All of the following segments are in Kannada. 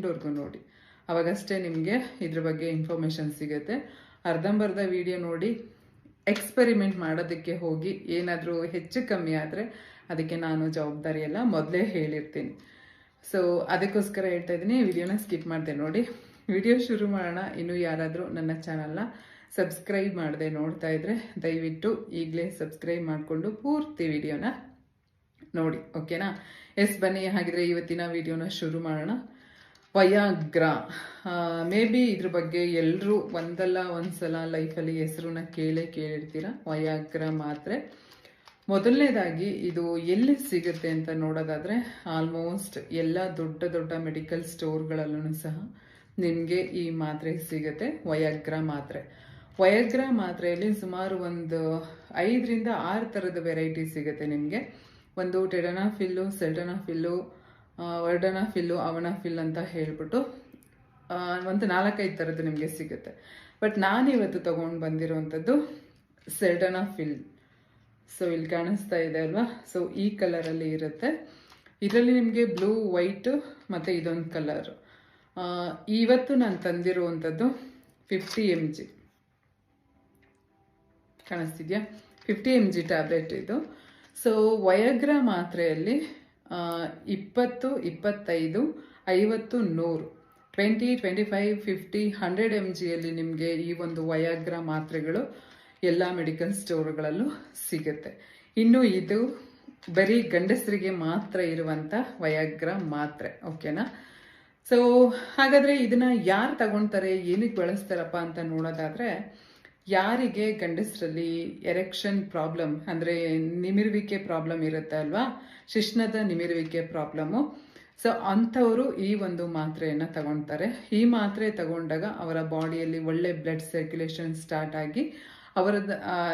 ಎಂಡ್ವರೆಗೂ ನೋಡಿ. ಅವಾಗಷ್ಟೇ ನಿಮಗೆ ಇದ್ರ ಬಗ್ಗೆ ಇನ್ಫಾರ್ಮೇಷನ್ ಸಿಗುತ್ತೆ. ಅರ್ಧಂಬರ್ಧ ವಿಡಿಯೋ ನೋಡಿ ಎಕ್ಸ್ಪೆರಿಮೆಂಟ್ ಮಾಡೋದಕ್ಕೆ ಹೋಗಿ, ಏನಾದರೂ ಹೆಚ್ಚು ಕಮ್ಮಿ ಆದರೆ ಅದಕ್ಕೆ ನಾನು ಜವಾಬ್ದಾರಿ ಎಲ್ಲ ಮೊದಲೇ ಹೇಳಿರ್ತೀನಿ. ಸೊ ಅದಕ್ಕೋಸ್ಕರ ಹೇಳ್ತಾ ಇದ್ದೀನಿ ವಿಡಿಯೋನ ಸ್ಕಿಪ್ ಮಾಡಿದೆ ನೋಡಿ. ವಿಡಿಯೋ ಶುರು ಮಾಡೋಣ. ಇನ್ನು ಯಾರಾದರೂ ನನ್ನ ಚಾನಲ್ನ ಸಬ್ಸ್ಕ್ರೈಬ್ ಮಾಡದೆ ನೋಡ್ತಾ ಇದ್ರೆ, ದಯವಿಟ್ಟು ಈಗಲೇ ಸಬ್ಸ್ಕ್ರೈಬ್ ಮಾಡಿಕೊಂಡು ಪೂರ್ತಿ ವಿಡಿಯೋನ ನೋಡಿ ಓಕೆನಾ ಎಸ್ ಬನ್ನಿ. ಹಾಗಿದ್ರೆ ಇವತ್ತಿನ ವಿಡಿಯೋನ ಶುರು ಮಾಡೋಣ. ವಯಾಗ್ರ ಮೇ ಬಿ ಇದ್ರ ಬಗ್ಗೆ ಎಲ್ಲರೂ ಒಂದಲ್ಲ ಒಂದ್ಸಲ ಲೈಫಲ್ಲಿ ಹೆಸರನ್ನ ಕೇಳೇ ಕೇಳಿರ್ತೀರ? ವಯಾಗ್ರ ಮಾತ್ರೆ. ಮೊದಲನೇದಾಗಿ ಇದು ಎಲ್ಲಿ ಸಿಗುತ್ತೆ ಅಂತ ನೋಡೋದಾದ್ರೆ ಆಲ್ಮೋಸ್ಟ್ ಎಲ್ಲ ದೊಡ್ಡ ದೊಡ್ಡ ಮೆಡಿಕಲ್ ಸ್ಟೋರ್ಗಳಲ್ಲೂ ಸಹ ನಿಮಗೆ ಈ ಮಾತ್ರೆ ಸಿಗುತ್ತೆ ವಯಾಗ್ರ ಮಾತ್ರೆ. ವಯಾಗ್ರ ಮಾತ್ರೆಯಲ್ಲಿ ಸುಮಾರು ಒಂದು ಐದರಿಂದ ಆರು ಥರದ ವೆರೈಟಿ ಸಿಗುತ್ತೆ ನಿಮಗೆ. ಒಂದು ಟೆಡನಾಫಿಲ್ಲು ಸೆಲ್ಟನಾಫಿಲ್ಲು ವರ್ಡನಾಫಿಲ್ಲು ಅವನಾಫಿಲ್ ಅಂತ ಹೇಳ್ಬಿಟ್ಟು ಒಂದು ನಾಲ್ಕೈದು ಥರದ್ದು ನಿಮಗೆ ಸಿಗುತ್ತೆ. ಬಟ್ ನಾನು ಇವತ್ತು ಬಂದಿರುವಂಥದ್ದು ಸೆಲ್ಡನ ಫಿಲ್ ಸೊ ಇಲ್ಲಿ ಕಾಣಿಸ್ತಾ ಇದೆ ಅಲ್ವಾ? ಸೊ ಈ ಕಲರಲ್ಲಿ ಇರುತ್ತೆ. ಇದರಲ್ಲಿ ನಿಮಗೆ ಬ್ಲೂ ವೈಟು ಮತ್ತು ಇದೊಂದು ಕಲರು ಇವತ್ತು ನಾನು ತಂದಿರುವಂಥದ್ದು ಫಿಫ್ಟಿ ಎಂ ಜಿ ಕಾಣಿಸ್ತಿದ್ಯಾ? ಫಿಫ್ಟಿ ಎಂ ಜಿ ಟ್ಯಾಬ್ಲೆಟ್ ಇದು. ಸೊ ವಯಗ್ರ ಮಾತ್ರೆಯಲ್ಲಿ ಇಪ್ಪತ್ತು, ಇಪ್ಪತ್ತೈದು, ಐವತ್ತು, ನೂರು. Twenty twenty five fifty, hundred M ಜಿಯಲ್ಲಿ ನಿಮಗೆ ಈ ಒಂದು ವಯಾಗ್ರ ಮಾತ್ರೆಗಳು ಎಲ್ಲ ಮೆಡಿಕಲ್ ಸ್ಟೋರ್ಗಳಲ್ಲೂ ಸಿಗುತ್ತೆ. ಇನ್ನು ಇದು ಬರೀ ಗಂಡಸರಿಗೆ ಮಾತ್ರ ಇರುವಂಥ ವಯಾಗ್ರ ಮಾತ್ರೆ, ಓಕೆನಾ? ಸೊ ಹಾಗಾದ್ರೆ ಇದನ್ನ ಯಾರು ತಗೊಳ್ತಾರೆ ಏನಕ್ಕೆ ಬಳಸ್ತಾರಪ್ಪ ಅಂತ ನೋಡೋದಾದ್ರೆ ಯಾರಿಗೆ ಗಂಡಸರಲ್ಲಿ ಎರೆಕ್ಷನ್ ಪ್ರಾಬ್ಲಮ್ ಅಂದ್ರೆ ನಿಮಿರುವಿಕೆ ಪ್ರಾಬ್ಲಮ್ ಇರುತ್ತೆ ಅಲ್ವಾ? ಶಿಶ್ನದ ನಿಮಿರುವಿಕೆ ಪ್ರಾಬ್ಲಮ್ಮು ಸೊ ಅಂಥವರು ಈ ಒಂದು ಮಾತ್ರೆಯನ್ನು ತಗೊಳ್ತಾರೆ ಈ ಮಾತ್ರೆ ತಗೊಂಡಾಗ ಅವರ ಬಾಡಿಯಲ್ಲಿ ಒಳ್ಳೆ ಬ್ಲಡ್ ಸರ್ಕ್ಯುಲೇಷನ್ ಸ್ಟಾರ್ಟ್ ಆಗಿ ಅವರದ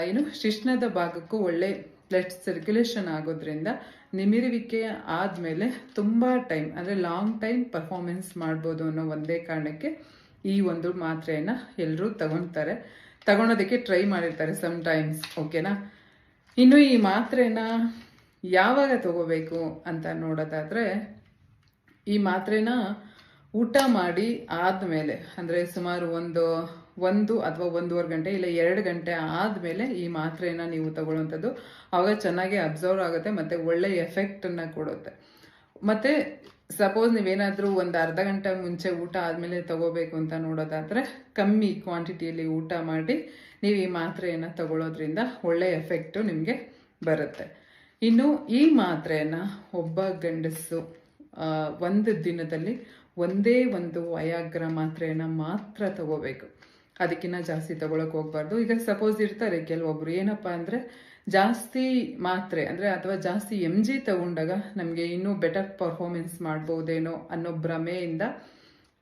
ಏನು, ಶಿಶ್ನದ ಭಾಗಕ್ಕೂ ಒಳ್ಳೆ ಬ್ಲಡ್ ಸರ್ಕ್ಯುಲೇಷನ್ ಆಗೋದ್ರಿಂದ ನಿಮಿರುವಿಕೆ ಆದಮೇಲೆ ತುಂಬ ಟೈಮ್ ಅಂದರೆ ಲಾಂಗ್ ಟೈಮ್ ಪರ್ಫಾರ್ಮೆನ್ಸ್ ಮಾಡ್ಬೋದು ಅನ್ನೋ ಒಂದೇ ಕಾರಣಕ್ಕೆ ಈ ಒಂದು ಮಾತ್ರೆಯನ್ನು ಎಲ್ಲರೂ ತಗೊಳ್ತಾರೆ ತಗೊಳೋದಕ್ಕೆ ಟ್ರೈ ಮಾಡಿರ್ತಾರೆ ಸಮ್ ಟೈಮ್ಸ್ ಓಕೆನಾ ಇನ್ನು ಈ ಮಾತ್ರೆನ ಯಾವಾಗ ತಗೋಬೇಕು ಅಂತ ನೋಡೋದಾದರೆ, ಈ ಮಾತ್ರೆನ ಊಟ ಮಾಡಿ ಆದಮೇಲೆ, ಅಂದರೆ ಸುಮಾರು ಒಂದು ಒಂದು ಅಥವಾ ಒಂದೂವರೆ ಗಂಟೆ ಇಲ್ಲ ಎರಡು ಗಂಟೆ ಆದಮೇಲೆ ಈ ಮಾತ್ರೆನ ನೀವು ತಗೊಳ್ಳುವಂಥದ್ದು ಆವಾಗ ಚೆನ್ನಾಗಿ ಅಬ್ಸರ್ವ್ ಆಗುತ್ತೆ ಮತ್ತು ಒಳ್ಳೆ ಎಫೆಕ್ಟನ್ನು ಕೊಡುತ್ತೆ. ಮತ್ತು ಸಪೋಸ್ ನೀವೇನಾದರೂ ಒಂದು ಅರ್ಧ ಗಂಟೆ ಮುಂಚೆ ಊಟ ಆದಮೇಲೆ ತಗೋಬೇಕು ಅಂತ ನೋಡೋದಾದರೆ ಕಮ್ಮಿ ಕ್ವಾಂಟಿಟಿಯಲ್ಲಿ ಊಟ ಮಾಡಿ ನೀವು ಈ ಮಾತ್ರೆಯನ್ನು ತಗೊಳ್ಳೋದ್ರಿಂದ ಒಳ್ಳೆಯ ಎಫೆಕ್ಟು ನಿಮಗೆ ಬರುತ್ತೆ. ಇನ್ನು ಈ ಮಾತ್ರೆಯನ್ನು ಒಬ್ಬ ಗಂಡಸು ಒಂದು ದಿನದಲ್ಲಿ ಒಂದೇ ಒಂದು ವಯಾಗ್ರ ಮಾತ್ರೆಯನ್ನು ಮಾತ್ರ ತಗೋಬೇಕು. ಅದಕ್ಕಿಂತ ಜಾಸ್ತಿ ತಗೊಳಕ್ಕೆ ಹೋಗ್ಬಾರ್ದು. ಈಗ ಸಪೋಸ್ ಇರ್ತಾರೆ ಕೆಲವೊಬ್ರು. ಏನಪ್ಪಾ ಅಂದ್ರೆ ಜಾಸ್ತಿ ಮಾತ್ರೆ, ಅಂದರೆ ಅಥವಾ ಜಾಸ್ತಿ ಎಂ ಜಿ ತಗೊಂಡಾಗ ನಮಗೆ ಇನ್ನೂ ಬೆಟರ್ ಪರ್ಫಾರ್ಮೆನ್ಸ್ ಮಾಡ್ಬೋದೇನೋ ಅನ್ನೋ ಭ್ರಮೆಯಿಂದ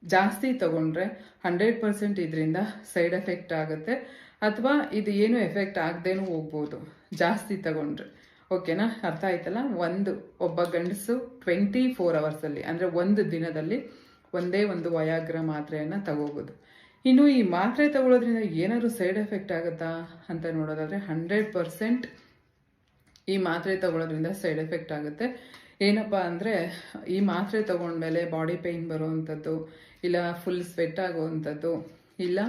ಜಾಸ್ತಿ ತಗೊಂಡ್ರೆ ಹಂಡ್ರೆಡ್ ಪರ್ಸೆಂಟ್ ಇದರಿಂದ ಸೈಡ್ ಎಫೆಕ್ಟ್ ಆಗುತ್ತೆ. ಅಥವಾ ಇದು ಏನು ಎಫೆಕ್ಟ್ ಆಗದೇನೂ ಹೋಗ್ಬೋದು, ಜಾಸ್ತಿ ತಗೊಂಡ್ರೆ. ಓಕೆನಾ ಅರ್ಥ ಆಯ್ತಲ್ಲ? ಒಂದು, ಒಬ್ಬ ಗಂಡಸು ಟ್ವೆಂಟಿ ಫೋರ್ ಅವರ್ಸಲ್ಲಿ ಅಂದರೆ ಒಂದು ದಿನದಲ್ಲಿ ಒಂದೇ ಒಂದು ವಯಾಗ್ರ ಮಾತ್ರೆಯನ್ನು ತಗೋಬೋದು. ಇನ್ನು ಈ ಮಾತ್ರೆ ತಗೊಳ್ಳೋದ್ರಿಂದ ಏನಾದರೂ ಸೈಡ್ ಎಫೆಕ್ಟ್ ಆಗುತ್ತಾ ಅಂತ ನೋಡೋದಾದ್ರೆ ಹಂಡ್ರೆಡ್ ಪರ್ಸೆಂಟ್ ಈ ಮಾತ್ರೆ ತಗೊಳ್ಳೋದ್ರಿಂದ ಸೈಡ್ ಎಫೆಕ್ಟ್ ಆಗುತ್ತೆ. ಏನಪ್ಪ ಅಂದರೆ ಈ ಮಾತ್ರೆ ತಗೊಂಡ್ಮೇಲೆ ಬಾಡಿ ಪೇಯ್ನ್ ಬರುವಂಥದ್ದು, ಇಲ್ಲ ಫುಲ್ ಸ್ವೆಟ್ ಆಗುವಂಥದ್ದು, ಇಲ್ಲ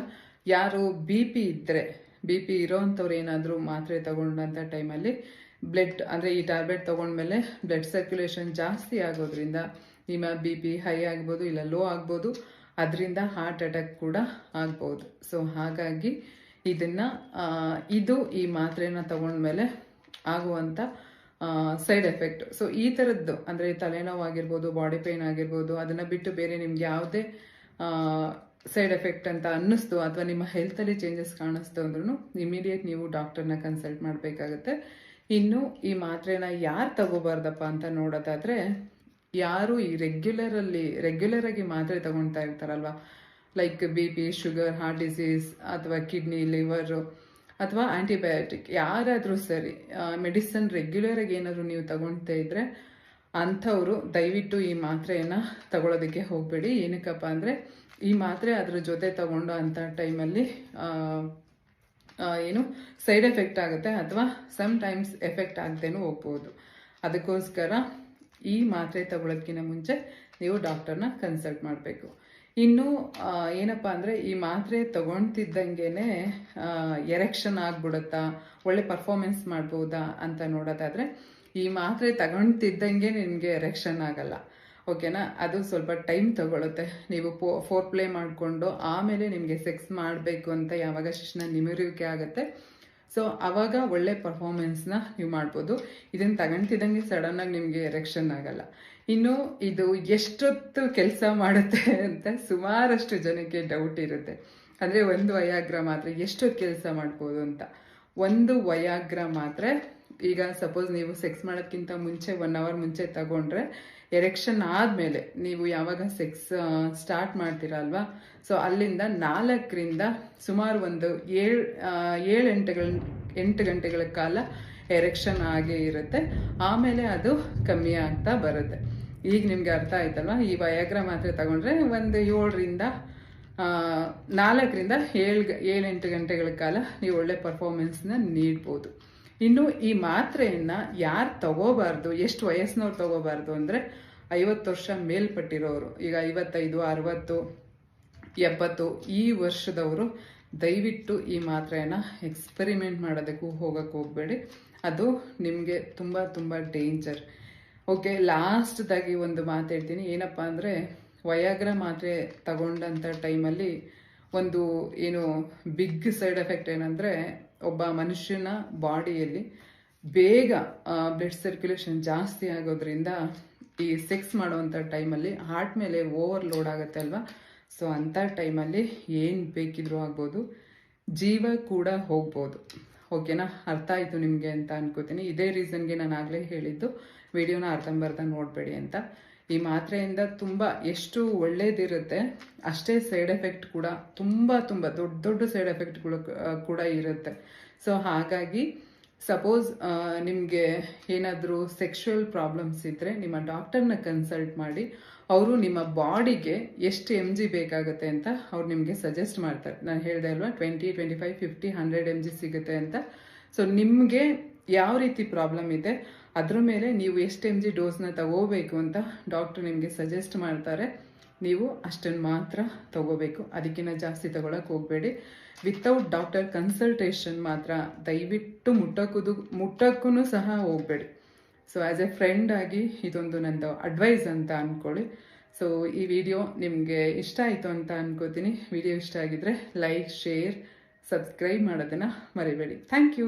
ಯಾರು ಬಿ ಪಿ ಇದ್ದರೆ ಬಿ ಪಿ ಇರೋವಂಥವ್ರು ಏನಾದರೂ ಮಾತ್ರೆ ತಗೊಂಡಂಥ ಟೈಮಲ್ಲಿ ಬ್ಲಡ್, ಅಂದರೆ ಈ ಟ್ಯಾಬ್ಲೆಟ್ ತೊಗೊಂಡ್ಮೇಲೆ ಬ್ಲಡ್ ಸರ್ಕ್ಯುಲೇಷನ್ ಜಾಸ್ತಿ ಆಗೋದ್ರಿಂದ, ನಿಮ್ಮ ಬಿ ಪಿ ಹೈ ಆಗ್ಬೋದು, ಇಲ್ಲ ಲೋ ಆಗ್ಬೋದು ಅದರಿಂದ ಹಾರ್ಟ್ ಅಟ್ಯಾಕ್ ಕೂಡ ಆಗ್ಬೋದು. ಸೊ ಹಾಗಾಗಿ ಇದನ್ನು ಇದು ಈ ಮಾತ್ರೆನ ತಗೊಂಡ್ಮೇಲೆ ಆಗುವಂಥ ಸೈಡ್ ಎಫೆಕ್ಟ್ ಸೊ ಈ ಥರದ್ದು ಅಂದರೆ ತಲೆನೋವು ಆಗಿರ್ಬೋದು ಬಾಡಿ ಪೇಯ್ನ್ ಆಗಿರ್ಬೋದು, ಅದನ್ನು ಬಿಟ್ಟು ಬೇರೆ ನಿಮ್ಗೆ ಯಾವುದೇ ಸೈಡ್ ಎಫೆಕ್ಟ್ ಅಂತ ಅನ್ನಿಸ್ತು ಅಥವಾ ನಿಮ್ಮ ಹೆಲ್ತಲ್ಲಿ ಚೇಂಜಸ್ ಕಾಣಿಸ್ತು ಅಂದ್ರೂ ಇಮಿಡಿಯೇಟ್ ನೀವು ಡಾಕ್ಟರ್ನ ಕನ್ಸಲ್ಟ್ ಮಾಡಬೇಕಾಗುತ್ತೆ. ಇನ್ನು ಈ ಮಾತ್ರೆನ ಯಾರು ತಗೋಬಾರ್ದಪ್ಪ ಅಂತ ನೋಡೋದಾದ್ರೆ ಯಾರು ಈ ರೆಗ್ಯುಲರಲ್ಲಿ ರೆಗ್ಯುಲರ್ ಆಗಿ ಮಾತ್ರೆ ತಗೊಳ್ತಾ ಇರ್ತಾರಲ್ವ? Like B P sugar heart disease ಅಥವಾ ಕಿಡ್ನಿ ಲಿವರು ಅಥವಾ ಆಂಟಿಬಯೋಟಿಕ್ ಯಾರಾದರೂ ಸರಿ ಮೆಡಿಸನ್ ರೆಗ್ಯುಲರ್ ಆಗಿ ಏನಾದರೂ ನೀವು ತಗೊಳ್ತಾ ಇದ್ರೆ ಅಂಥವರು ದಯವಿಟ್ಟು ಈ ಮಾತ್ರೆಯನ್ನು ತಗೊಳ್ಳೋದಕ್ಕೆ ಹೋಗಬೇಡಿ. ಏನಕ್ಕಪ್ಪ ಅಂದರೆ, ಈ ಮಾತ್ರೆ ಅದ್ರ ಜೊತೆ ತಗೊಂಡು ಅಂಥ ಟೈಮಲ್ಲಿ ಏನು ಸೈಡ್ ಎಫೆಕ್ಟ್ ಆಗುತ್ತೆ ಅಥವಾ ಸಮ್ ಟೈಮ್ಸ್ ಎಫೆಕ್ಟ್ ಆಗದೇನೂ ಹೋಗ್ಬೋದು. ಅದಕ್ಕೋಸ್ಕರ ಈ ಮಾತ್ರೆ ತಗೊಳ್ಳೋದಕ್ಕಿಂತ ಮುಂಚೆ ನೀವು ಡಾಕ್ಟರ್ನ ಕನ್ಸಲ್ಟ್ ಮಾಡಬೇಕು. ಇನ್ನು ಏನಪ್ಪಾ ಅಂದರೆ ಈ ಮಾತ್ರೆ ತಗೊಳ್ತಿದ್ದಂಗೆ ಎರೆಕ್ಷನ್ ಆಗ್ಬಿಡುತ್ತಾ, ಒಳ್ಳೆ ಪರ್ಫಾರ್ಮೆನ್ಸ್ ಮಾಡ್ಬೋದಾ ಅಂತ ನೋಡೋದಾದ್ರೆ, ಈ ಮಾತ್ರೆ ತಗೊಳ್ತಿದ್ದಂಗೆ ನಿಮಗೆ ಎರೆಕ್ಷನ್ ಆಗಲ್ಲ. ಓಕೆನಾ? ಅದು ಸ್ವಲ್ಪ ಟೈಮ್ ತಗೊಳುತ್ತೆ. ನೀವು ಫೋರ್ ಪ್ಲೇ ಮಾಡಿಕೊಂಡು ಆಮೇಲೆ ನಿಮಗೆ ಸೆಕ್ಸ್ ಮಾಡಬೇಕು ಅಂತ ಯಾವಾಗ ಶಿಕ್ಷಣ ನಿಮಿರುವಿಕೆ ಆಗುತ್ತೆ ಸೊ ಆವಾಗ ಒಳ್ಳೆ ಪರ್ಫಾರ್ಮೆನ್ಸ್ನ ನೀವು ಮಾಡ್ಬೋದು. ಇದನ್ನು ತಗೊಂತಿದ್ದಂಗೆ ಸಡನ್ನಾಗಿ ನಿಮಗೆ ಎರೆಕ್ಷನ್ ಆಗಲ್ಲ. ಇನ್ನು ಇದು ಎಷ್ಟೊತ್ತು ಕೆಲಸ ಮಾಡುತ್ತೆ ಅಂತ ಸುಮಾರಷ್ಟು ಜನಕ್ಕೆ ಡೌಟ್ ಇರುತ್ತೆ. ಅಂದರೆ ಒಂದು ವಯಾಗ್ರ ಮಾತ್ರ ಎಷ್ಟೊತ್ತು ಕೆಲಸ ಮಾಡ್ಬೋದು ಅಂತ. ಒಂದು ವಯಾಗ್ರ ಮಾತ್ರ ಈಗ ಸಪೋಸ್ ನೀವು ಸೆಕ್ಸ್ ಮಾಡೋಕ್ಕಿಂತ ಮುಂಚೆ ಒನ್ ಅವರ್ ಮುಂಚೆ ತಗೊಂಡ್ರೆ ಎರೆಕ್ಷನ್ ಆದಮೇಲೆ ನೀವು ಯಾವಾಗ ಸೆಕ್ಸ್ ಸ್ಟಾರ್ಟ್ ಮಾಡ್ತೀರಲ್ವಾ ಸೊ ಅಲ್ಲಿಂದ ನಾಲ್ಕರಿಂದ ಸುಮಾರು ಒಂದು ಏಳು ಏಳು ಎಂಟುಗಳ, ಎಂಟು ಗಂಟೆಗಳ ಕಾಲ ಎರೆಕ್ಷನ್ ಆಗೇ ಇರುತ್ತೆ. ಆಮೇಲೆ ಅದು ಕಮ್ಮಿ ಆಗ್ತಾ ಬರುತ್ತೆ. ಈಗ ನಿಮಗೆ ಅರ್ಥ ಆಯ್ತಲ್ವಾ? ಈ ವಯಾಗ್ರ ಮಾತ್ರೆ ತಗೊಂಡ್ರೆ ಒಂದು ಏಳರಿಂದ ನಾಲ್ಕರಿಂದ ಏಳು, ಏಳೆಂಟು ಗಂಟೆಗಳ ಕಾಲ ನೀವು ಒಳ್ಳೆ ಪರ್ಫಾರ್ಮೆನ್ಸ್ನ ನೀಡ್ಬೋದು. ಇನ್ನು ಈ ಮಾತ್ರೆಯನ್ನು ಯಾರು ತಗೋಬಾರ್ದು, ಎಷ್ಟು ವಯಸ್ಸಿನವ್ರು ತಗೋಬಾರ್ದು ಅಂದರೆ ಐವತ್ತು ವರ್ಷ ಮೇಲ್ಪಟ್ಟಿರೋರು, ಈಗ ಐವತ್ತೈದು, ಅರವತ್ತು, ಎಪ್ಪತ್ತು, ಈ ವರ್ಷದವರು ದಯವಿಟ್ಟು ಈ ಮಾತ್ರೆಯನ್ನು ಎಕ್ಸ್ಪೆರಿಮೆಂಟ್ ಮಾಡೋದಕ್ಕೂ ಹೋಗಕ್ಕೆ ಹೋಗಬೇಡಿ. ಅದು ನಿಮಗೆ ತುಂಬ ತುಂಬ ಡೇಂಜರ್ ಓಕೆ ಲಾಸ್ಟ್ದಾಗಿ ಒಂದು ಮಾತು ಹೇಳ್ತೀನಿ. ಏನಪ್ಪ ಅಂದರೆ ವಯಾಗ್ರ ಮಾತ್ರೆ ತಗೊಂಡಂಥ ಟೈಮಲ್ಲಿ ಒಂದು ಏನು ಬಿಗ್ ಸೈಡ್ ಎಫೆಕ್ಟ್ ಏನಂದರೆ ಒಬ್ಬ ಮನುಷ್ಯನ ಬಾಡಿಯಲ್ಲಿ ಬೇಗ ಬ್ಲಡ್ ಸರ್ಕ್ಯುಲೇಷನ್ ಜಾಸ್ತಿ ಆಗೋದ್ರಿಂದ ಈ ಸೆಕ್ಸ್ ಮಾಡುವಂಥ ಟೈಮಲ್ಲಿ ಹಾರ್ಟ್ ಮೇಲೆ ಓವರ್ ಲೋಡ್ ಆಗುತ್ತೆ ಅಲ್ವಾ? ಸೊ ಅಂಥ ಟೈಮಲ್ಲಿ ಏನು ಬೇಕಿದ್ರೂ ಆಗ್ಬೋದು, ಜೀವ ಕೂಡ ಹೋಗ್ಬೋದು. ಓಕೆನಾ ಅರ್ಥ ಆಯಿತು ನಿಮಗೆ ಅಂತ ಅನ್ಕೋತೀನಿ. ಇದೇ ರೀಸನ್ಗೆ ನಾನು ಆಗಲೇ ಹೇಳಿದ್ದು. ವಿಡಿಯೋನ ಅರ್ಧಂಬರ್ಧ ನೋಡಬೇಡಿ ಅಂತ. ಈ ಮಾತ್ರೆಯಿಂದ ತುಂಬ ಎಷ್ಟು ಒಳ್ಳೇದಿರುತ್ತೆ, ಅಷ್ಟೇ ಸೈಡ್ ಎಫೆಕ್ಟ್ ಕೂಡ, ತುಂಬ ತುಂಬ ದೊಡ್ಡ ದೊಡ್ಡ ಸೈಡ್ ಎಫೆಕ್ಟ್ಗಳು ಕೂಡ ಇರುತ್ತೆ. ಸೊ ಹಾಗಾಗಿ, ಸಪೋಸ್ ನಿಮಗೆ ಏನಾದರೂ ಸೆಕ್ಷುವಲ್ ಪ್ರಾಬ್ಲಮ್ಸ್ ಇದ್ದರೆ ನಿಮ್ಮ ಡಾಕ್ಟರ್ನ ಕನ್ಸಲ್ಟ್ ಮಾಡಿ, ಅವರು ನಿಮ್ಮ ಬಾಡಿಗೆ ಎಷ್ಟು ಎಂ ಜಿ ಬೇಕಾಗುತ್ತೆ ಅಂತ ಅವ್ರು ನಿಮಗೆ ಸಜೆಸ್ಟ್ ಮಾಡ್ತಾರೆ. ನಾನು ಹೇಳಿದೆ ಅಲ್ವಾ, twenty twenty five, fifty, hundred M G ಸಿಗುತ್ತೆ ಅಂತ. ಸೊ ನಿಮಗೆ ಯಾವ ರೀತಿ ಪ್ರಾಬ್ಲಮ್ ಇದೆ ಅದ್ರ ಮೇಲೆ ನೀವು ಎಷ್ಟು ಎಂ ಜಿ ಡೋಸ್ನ ತಗೋಬೇಕು ಅಂತ ಡಾಕ್ಟರ್ ನಿಮಗೆ ಸಜೆಸ್ಟ್ ಮಾಡ್ತಾರೆ. ನೀವು ಅಷ್ಟನ್ನು ಮಾತ್ರ ತಗೋಬೇಕು. ಅದಕ್ಕಿಂತ ಜಾಸ್ತಿ ತಗೊಳಕ್ಕೆ ಹೋಗಬೇಡಿ. ವಿತೌಟ್ ಡಾಕ್ಟರ್ ಕನ್ಸಲ್ಟೇಷನ್ ಮಾತ್ರ ದಯವಿಟ್ಟು ಮುಟ್ಟಕ್ಕೂ ಮುಟ್ಟಕ್ಕೂ ಸಹ ಹೋಗಬೇಡಿ. ಸೊ ಆ್ಯಸ್ ಎ ಫ್ರೆಂಡ್ ಆಗಿ ಇದೊಂದು ನಂದು ಅಡ್ವೈಸ್ ಅಂತ ಅಂದ್ಕೊಳ್ಳಿ ಸೊ ಈ ವಿಡಿಯೋ ನಿಮಗೆ ಇಷ್ಟ ಆಯಿತು ಅಂತ ಅನ್ಕೋತೀನಿ. ವಿಡಿಯೋ ಇಷ್ಟ ಆಗಿದ್ರೆ ಲೈಕ್ ಶೇರ್ ಸಬ್ಸ್ಕ್ರೈಬ್ ಮಾಡೋದನ್ನು ಮರಿಬೇಡಿ. Thank you